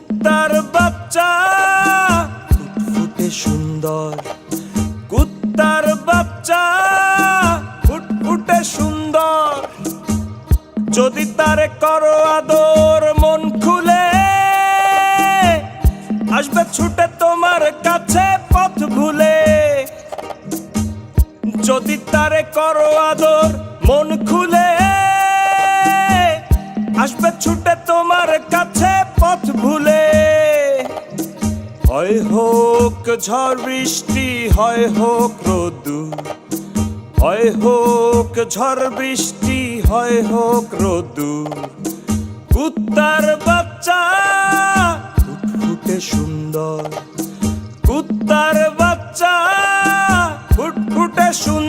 কুত্তার বাচ্চা। ফুটফুটে সুন্দর কুত্তার বাচ্চা। ফুটফুটে সুন্দর। যদি তারে করো আদর, মন খুলে, আসবে ছুটে তোমার কাছে পথ ভুলে। যদি তারে করো আদর, মন খুলে, আসবে ছুটে হয় হোক ঝড় বৃষ্টি, হয় হোক রোদু। হয় হোক ঝড় বৃষ্টি, হয় হোক রোদু। কুত্তার বাচ্চা ফুটফুটে সুন্দর। কুত্তার বাচ্চা ফুটফুটে সুন্দর।